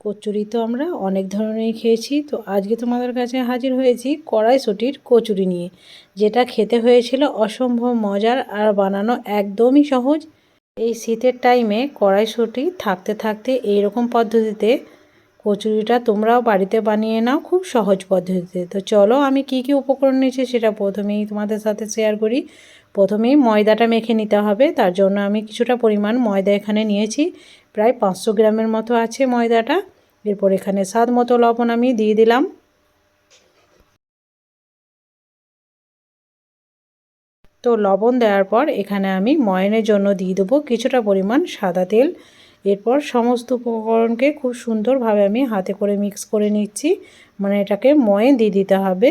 কচুরি তো আমরা অনেক ধরনেরই খেয়েছি। তো আজকে তোমাদের কাছে হাজির হয়েছি কড়াইশুটির কচুরি নিয়ে। যেটা খেতে হয়েছিল অসম্ভব মজার আর বানানো একদমই সহজ। এই শীতের টাইমে কড়াইশুটি থাকতে থাকতে এইরকম পদ্ধতিতে কচুরিটা তোমরাও বাড়িতে বানিয়ে নাও খুব সহজ পদ্ধতিতে। তো চলো আমি কি কি উপকরণ নিয়েছি সেটা প্রথমেই তোমাদের সাথে শেয়ার করি। প্রথমেই ময়দাটা মেখে নিতে হবে। তার জন্য আমি কিছুটা পরিমাণ ময়দা এখানে নিয়েছি। প্রায় পাঁচশো গ্রামের মতো আছে ময়দাটা। এরপর এখানে স্বাদ মতো লবণ আমি দিয়ে দিলাম। তো লবণ দেওয়ার পর এখানে আমি ময়নের জন্য দিয়ে দেবো কিছুটা পরিমাণ সাদা তেল। এরপর সমস্ত উপকরণকে খুব সুন্দরভাবে আমি হাতে করে মিক্স করে নিচ্ছি। মানে এটাকে ময়ন দিয়ে দিতে হবে।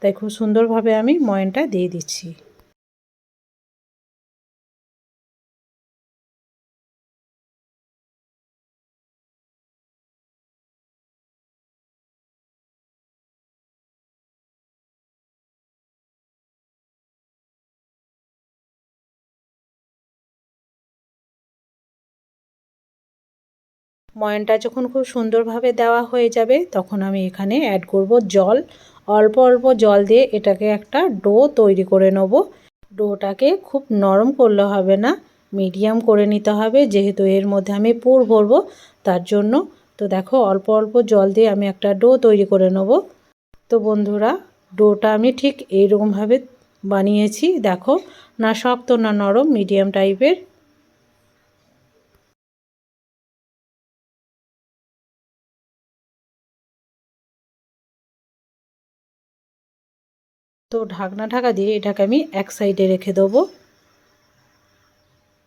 তাই খুব সুন্দরভাবে আমি ময়নটা দিয়ে দিচ্ছি। ময়নটা যখন খুব সুন্দরভাবে দেওয়া হয়ে যাবে, তখন আমি এখানে অ্যাড করব জল। অল্প অল্প জল দিয়ে এটাকে একটা ডো তৈরি করে নেব। ডোটাকে খুব নরম করলে হবে না, মিডিয়াম করে নিতে হবে, যেহেতু এর মধ্যে আমি পুর ভরবো, তার জন্য। তো দেখো, অল্প অল্প জল দিয়ে আমি একটা ডো তৈরি করে নেব। তো বন্ধুরা, ডোটা আমি ঠিক এইরকমভাবে বানিয়েছি, দেখো। না শক্ত, না নরম, মিডিয়াম টাইপের তো ঢাকনা ঢাকা দিয়ে এটাকে আমি এক সাইডে রেখে দেবো।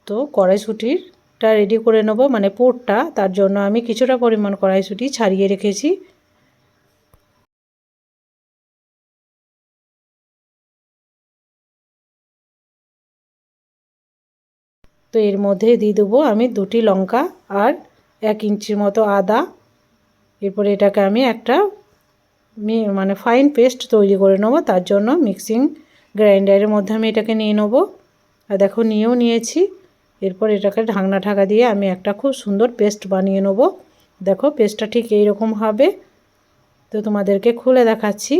তো কড়াইশুটিরটা রেডি করে নেব মানে পোরটা, তার জন্য আমি কিছুটা পরিমাণ কড়াইশুটি ছাড়িয়ে রেখেছি। তো এর মধ্যে দিয়ে দেবো আমি দুটি লঙ্কা আর এক ইঞ্চির মতো আদা। এরপরে এটাকে আমি একটা মানে ফাইন পেস্ট তৈরি করে নেব, তার জন্য মিক্সিং গ্রাইন্ডারের মধ্যে আমি এটাকে নিয়ে নেব। আর দেখো নিয়েও নিয়েছি, এরপর এটাকে ঢাকনা ঢাকা দিয়ে আমি একটা খুব সুন্দর পেস্ট বানিয়ে নেব। দেখো পেস্টটা ঠিক এইরকম হবে। তো তোমাদেরকে খুলে দেখাচ্ছি।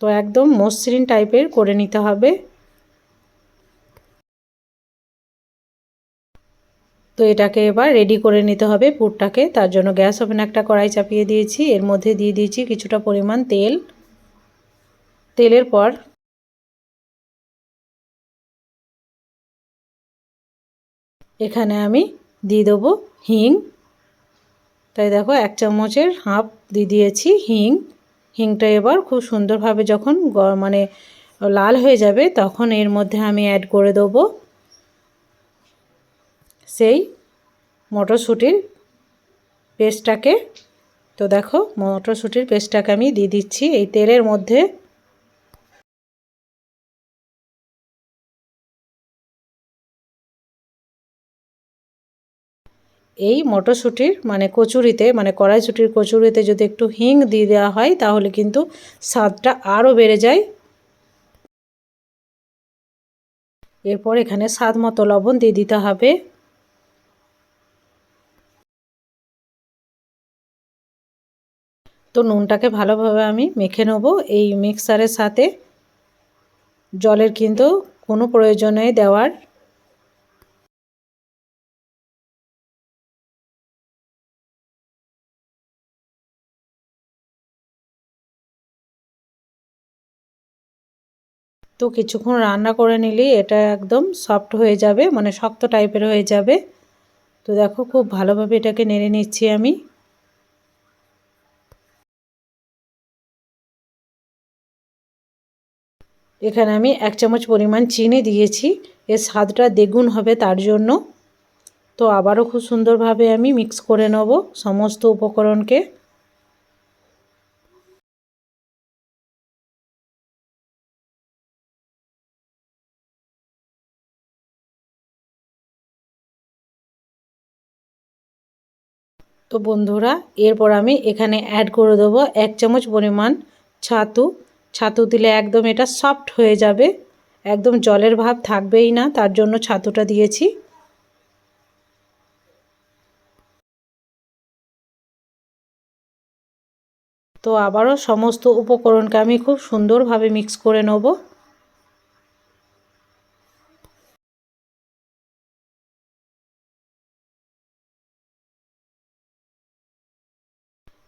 তো একদম মসৃণ টাইপের করে নিতে হবে। তো এটাকে এবার রেডি করে নিতে হবে পুরটাকে। তার জন্য গ্যাস ওভেন একটা কড়াই চাপিয়ে দিয়েছি। এর মধ্যে দিয়ে দিয়েছি কিছুটা পরিমাণ তেল। তেলের পর এখানে আমি দিয়ে দেবো হিং। তাই দেখো এক চামচের হাফ দিয়ে দিয়েছি হিং। হিংটা এবার খুব সুন্দরভাবে যখন মানে লাল হয়ে যাবে তখন এর মধ্যে আমি অ্যাড করে দেবো সেই মটরশুঁটির পেস্টটাকে। তো দেখো, মটরশুঁটির পেস্টটাকে আমি দিয়ে দিচ্ছি এই তেলের মধ্যে। এই মটরশুঁটির মানে কচুরিতে মানে কড়াইশুঁটির কচুরিতে যদি একটু হিং দিয়ে দেওয়া হয়, তাহলে কিন্তু স্বাদটা আরও বেড়ে যায়। এরপর এখানে স্বাদ মতো লবণ দিয়ে দিতে হবে। তো নুনটাকে ভালোভাবে আমি মেখে নেব। এই মিক্সারের সাথে জলের কিন্তু কোনো প্রয়োজন দেওয়ার তো কিছুক্ষণ রান্না করে নিলেই এটা একদম সফট হয়ে যাবে মানে শক্ত টাইপের হয়ে যাবে। তো দেখো খুব ভালোভাবে এটাকে নেড়ে নিচ্ছি আমি। এখানে আমি এক চামচ পরিমাণ চিনি দিয়েছি। এর স্বাদটা দ্বিগুণ হবে তার জন্য। তো আবারও খুব সুন্দরভাবে আমি মিক্স করে নেব সমস্ত উপকরণকে। তো বন্ধুরা, এরপর আমি এখানে অ্যাড করে দেবো এক চামচ পরিমাণ ছাতু। ছাতু দিলে একদম এটা সফট হয়ে যাবে। একদম জলের ভাব থাকবেই না, তার জন্য ছাতুটা দিয়েছি। তো আবারও সমস্ত উপকরণকে আমি খুব সুন্দরভাবে মিক্স করে নেব।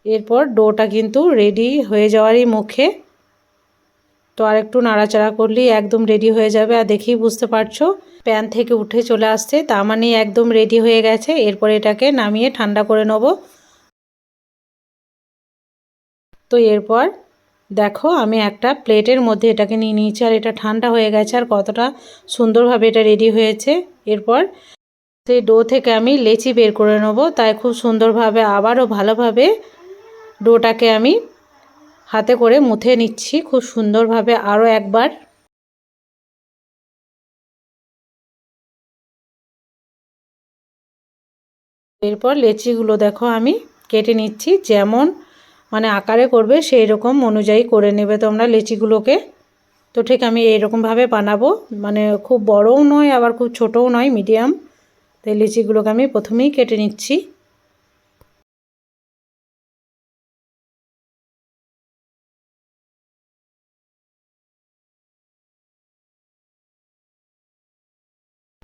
এরপর ডোটা কিন্তু রেডি হয়ে যাওয়ারই মুখে। তো আর একটু নাড়াচাড়া করলেই একদম রেডি হয়ে যাবে। আর দেখেই বুঝতে পারছ প্যান থেকে উঠে চলে আসছে। তা মানে একদম রেডি হয়ে গেছে। এরপর এটাকে নামিয়ে ঠান্ডা করে নেব। তো এরপর দেখো, আমি একটা প্লেটের মধ্যে এটাকে নিয়ে নিয়েছি। আর এটা ঠান্ডা হয়ে গেছে। আর কতটা সুন্দরভাবে এটা রেডি হয়েছে। এরপর সেই ডো থেকে আমি লেচি বের করে নেব। তাই খুব সুন্দরভাবে, আবারও ভালোভাবে ডোটাকে আমি হাতে করে মুথে নিচ্ছি। খুব সুন্দরভাবে আরও একবার। এরপর লেচিগুলো দেখো আমি কেটে নিচ্ছি। যেমন মানে আকারে করবে সেই রকম অনুযায়ী করে নেবে তোমরা লেচিগুলোকে। তো ঠিক আমি এইরকমভাবে বানাবো। মানে খুব বড়ও নয়, আবার খুব ছোটও নয়, মিডিয়াম। তাই লিচিগুলোকে আমি প্রথমেই কেটে নিচ্ছি।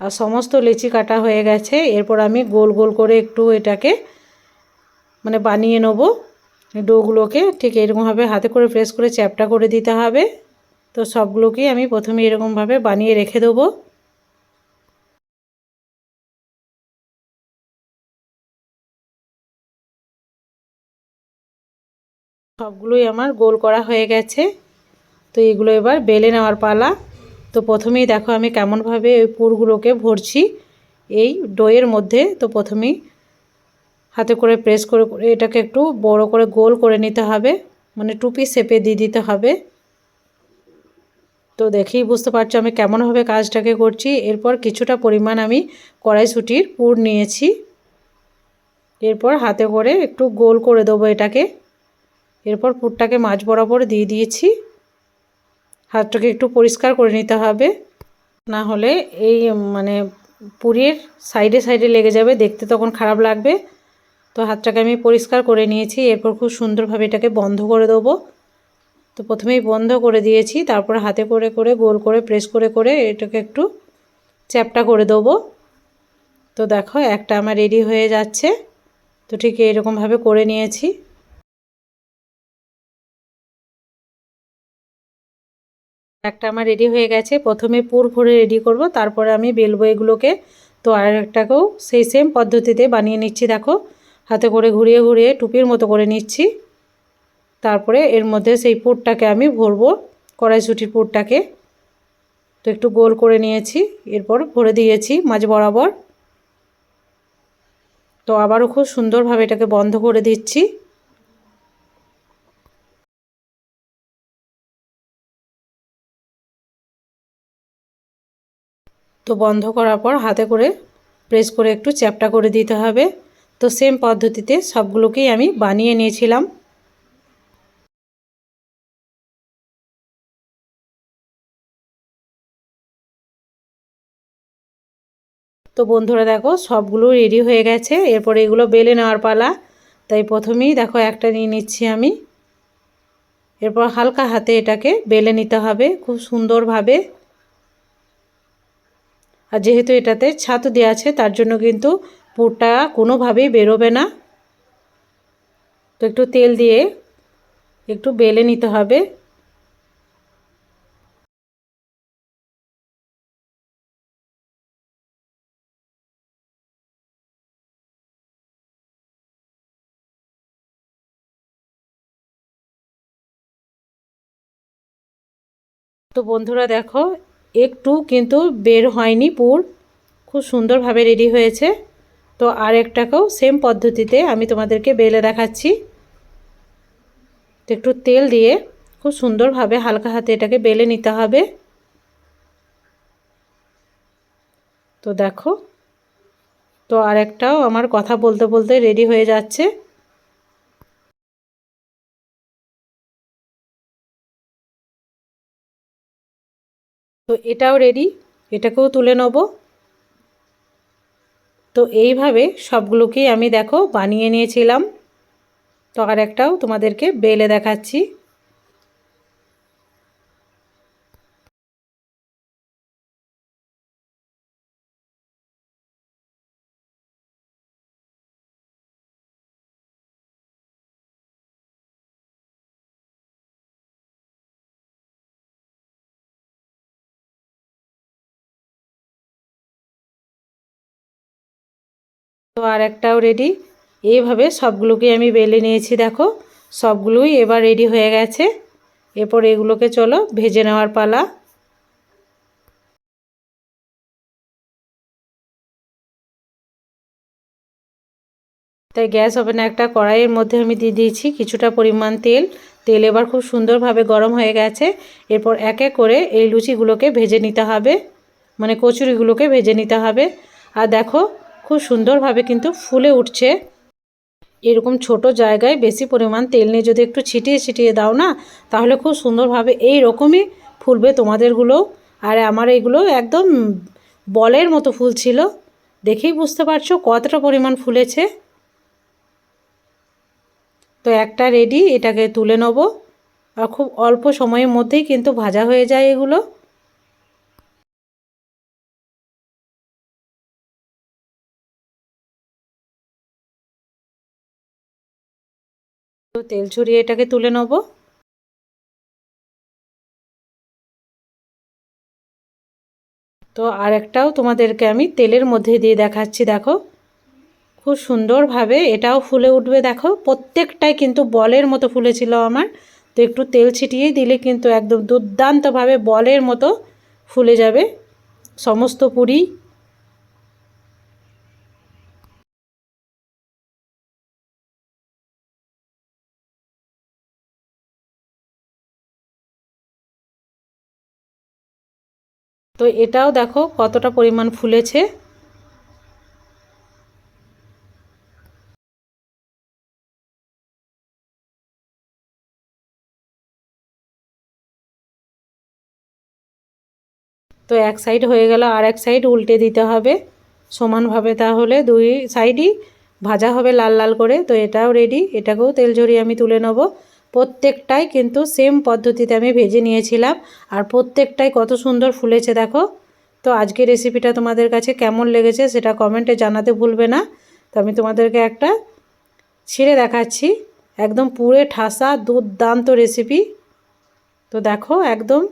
আর সমস্ত লিচি কাটা হয়ে গেছে। এরপর আমি গোল গোল করে একটু এটাকে মানে বানিয়ে নেব ডোগুলোকে। ঠিক এরকমভাবে হাতে করে প্রেস করে চ্যাপটা করে দিতে হবে। তো সবগুলোকেই আমি প্রথমে এরকমভাবে বানিয়ে রেখে দেবো। সবগুলোই আমার গোল করা হয়ে গেছে। তো এগুলো এবার বেলে নেওয়ার পালা। তো প্রথমেই দেখো আমি কেমনভাবে ওই পুরগুলোকে ভরছি। এই ডোয়ের মধ্যে তো প্রথমেই হাতে করে প্রেস করে এটাকে একটু বড় করে গোল করে নিতে হবে। মানে টুপি শেপে দিয়ে দিতে হবে। তো দেখেই বুঝতে পারছ আমি কেমনভাবে কাজটাকে করছি। এরপর কিছুটা পরিমাণ আমি কড়াইশুটির পুর নিয়েছি। এরপর হাতে করে একটু গোল করে দেবো এটাকে। এরপর পুরটাকে মাছ বরাবর দিয়ে দিয়েছি। হাতটাকে একটু পরিষ্কার করে নিতে হবে। না হলে এই মানে পুরীর সাইডে সাইডে লেগে যাবে, দেখতে তখন খারাপ লাগবে। তো হাতটাকে আমি পরিষ্কার করে নিয়েছি, এরপর খুব সুন্দরভাবে এটাকে বন্ধ করে দেবো। তো প্রথমেই বন্ধ করে দিয়েছি, তারপর হাতে করে করে, গোল করে প্রেস করে করে এটাকে একটু চ্যাপটা করে দেবো। তো দেখো একটা আমার রেডি হয়ে যাচ্ছে। তো ঠিক এরকমভাবে করে নিয়েছি। একটা আমার রেডি হয়ে গেছে। প্রথমে পুর ভরে রেডি করব, তারপরে আমি বেলবো এগুলোকে। তো আর একটাকেও সেই সেম পদ্ধতিতে বানিয়ে নিচ্ছি, দেখো। হাতে করে ঘুরিয়ে ঘুরিয়ে টুপির মতো করে নিচ্ছি। তারপরে এর মধ্যে সেই পুরটাকে আমি ভরবো, কড়াইশুটির পুরটাকে। তো একটু গোল করে নিয়েছি, এরপর ভরে দিয়েছি মাঝ বরাবর। তো আবারও খুব সুন্দরভাবে এটাকে বন্ধ করে দিচ্ছি। তো বন্ধ করার পর হাতে করে প্রেস করে একটু চ্যাপটা করে দিতে হবে। তো সেম পদ্ধতিতে সবগুলোকেই আমি বানিয়ে নিয়েছিলাম। তো বন্ধুরা দেখো সবগুলো রেডি হয়ে গেছে। এরপরে এগুলো বেলে নেওয়ার পালা। তাই প্রথমেই দেখো একটা নিয়ে নিচ্ছি আমি। এরপর হালকা হাতে এটাকে বেলে নিতে হবে খুব সুন্দরভাবে। আর যেহেতু এটাতে ছাতু দেওয়া আছে, তার জন্য কিন্তু পুরটা কোনোভাবেই বেরোবে না। তো একটু তেল দিয়ে একটু বেলে নিতে হবে। তো বন্ধুরা দেখো একটু কিন্তু বের হয়নি পুর। খুব সুন্দরভাবে রেডি হয়েছে। তো আরেকটাকেও সেম পদ্ধতিতে আমি তোমাদেরকে বেলে দেখাচ্ছি। তো একটু তেল দিয়ে খুব সুন্দরভাবে হালকা হাতে এটাকে বেলে নিতে হবে। তো দেখো, তো আরেকটাও আমার কথা বলতে বলতে রেডি হয়ে যাচ্ছে। তো এটাও রেডি এটাকেও তুলে নেব। তো এইভাবে সবগুলোকেই আমি দেখো বানিয়ে নিয়েছিলাম। তো আর একটাও তোমাদেরকে বেলে দেখাচ্ছি। তো আর একটাও রেডি এইভাবে সবগুলোকে আমি বেলে নিয়েছি, দেখো। সবগুলোই এবার রেডি হয়ে গেছে। এরপর এগুলোকে চলো ভেজে নেওয়ার পালা। তাই গ্যাস ওভেনে একটা কড়াইয়ের মধ্যে আমি দিয়ে দিয়েছি কিছুটা পরিমাণ তেল। তেল এবার খুব সুন্দরভাবে গরম হয়ে গেছে। এরপর এক এক করে এই লুচিগুলোকে ভেজে নিতে হবে। মানে কচুরিগুলোকে ভেজে নিতে হবে। আর দেখো খুব সুন্দরভাবে কিন্তু ফুলে উঠছে। এরকম ছোট জায়গায় বেশি পরিমাণ তেল নিয়ে যদি একটু ছিটিয়ে ছিটিয়ে দাও না, তাহলে খুব সুন্দরভাবে এই রকমই ফুলবে তোমাদেরগুলো। আর আমার এইগুলো একদম বলের মতো ফুল ছিল। দেখেই বুঝতে পারছ কতটা পরিমাণ ফুলেছে। তো একটা রেডি এটাকে তুলে নেব। আর খুব অল্প সময়ের মধ্যেই কিন্তু ভাজা হয়ে যায় এগুলো। তেল ছড়িয়ে এটাকে তুলে নেব। তো আর একটাও তোমাদেরকে আমি তেলের মধ্যে দিয়ে দেখাচ্ছি, দেখো। খুব সুন্দরভাবে এটাও ফুলে উঠবে, দেখো। প্রত্যেকটাই কিন্তু বলের মতো ফুলেছিল আমার। তো একটু তেল ছিটিয়ে দিলে কিন্তু একদম দুর্দান্তভাবে বলের মতো ফুলে যাবে। সমস্ত পুরি তো এটাও দেখো কতটা পরিমাণ ফুলেছে। তো এক সাইড হয়ে গেল, আর এক সাইড উল্টে দিতে হবে। সমানভাবে তাহলে দুই সাইডই ভাজা হবে লাল লাল করে। তো এটাও রেডি এটাকেও তেল ঝরিয়ে আমি তুলে নেব। প্রত্যেকটাই কিন্তু সেম পদ্ধতিতে আমি ভেজে নিয়েছিলাম। আর প্রত্যেকটাই কত সুন্দর ফুলেছে দেখো। তো আজকে রেসিপিটা তোমাদের কাছে কেমন লেগেছে সেটা কমেন্টে জানাতে ভুলবে না। তো আমি তোমাদেরকে একটা ছিঁড়ে দেখাচ্ছি। একদম পুরে ঠাসা, দুর্দান্ত রেসিপি তো দেখো একদম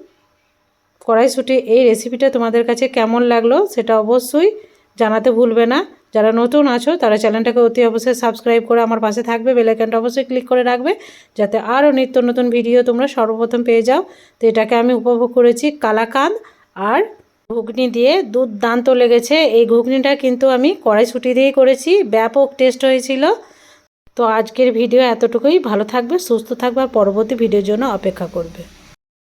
কড়াইশুটি, এই রেসিপিটা তোমাদের কাছে কেমন লাগল সেটা অবশ্যই জানাতে ভুলবে না। যারা নতুন আছো, তারা চ্যানেলটাকে অতি অবশ্যই সাবস্ক্রাইব করে আমার পাশে থাকবে বেলাইকানটা অবশ্যই ক্লিক করে রাখবে, যাতে আরও নিত্য নতুন ভিডিও তোমরা সর্বপ্রথম পেয়ে যাও। তো এটাকে আমি উপভোগ করেছি কালাকান আর ঘুগনি দিয়ে দুর্দান্ত লেগেছে। এই ঘুগনিটা কিন্তু আমি কড়াইশুটি দিয়েই করেছি, ব্যাপক টেস্ট হয়েছিল। তো আজকের ভিডিও এতটুকুই। ভালো থাকবে, সুস্থ থাকবে, আর পরবর্তী ভিডিওর জন্য অপেক্ষা করবে।